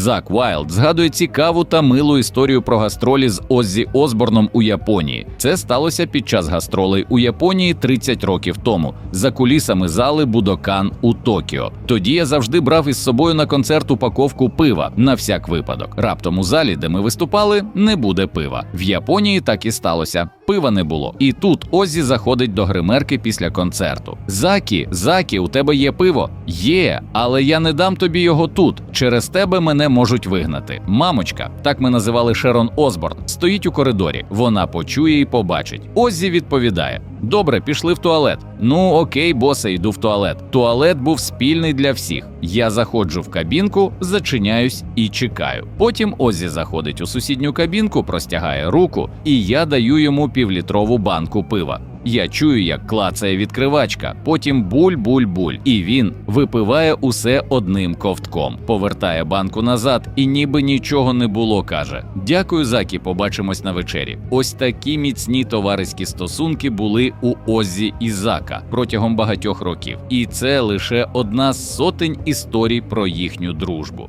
Зак Вайлд згадує цікаву та милу історію про гастролі з Оззі Осборном у Японії. Це сталося під час гастролей у Японії 30 років тому за кулісами зали Будокан у Токіо. Тоді я завжди брав із собою на концерт упаковку пива на всяк випадок. Раптом у залі, де ми виступали, не буде пива. В Японії так і сталося. Пива не було. І тут Озі заходить до гримерки після концерту. Закі, Закі, у тебе є пиво? Є, але я не дам тобі його тут. Через тебе мене можуть вигнати. Мамочка, так ми називали Шерон Осборн, стоїть у коридорі. Вона почує і побачить. Озі відповідає: Добре, пішли в туалет. Ну окей, босе, йду в туалет. Туалет був спільний для всіх. Я заходжу в кабінку, зачиняюсь і чекаю. Потім Озі заходить у сусідню кабінку, простягає руку, і я даю йому півлітрову банку пива. Я чую, як клацає відкривачка, потім буль-буль-буль, і він випиває усе одним ковтком, повертає банку назад і ніби нічого не було. каже: Дякую, Закі, побачимось на вечері. Ось такі міцні товариські стосунки були у Оззі і Зака протягом багатьох років, і це лише одна з сотень історій про їхню дружбу.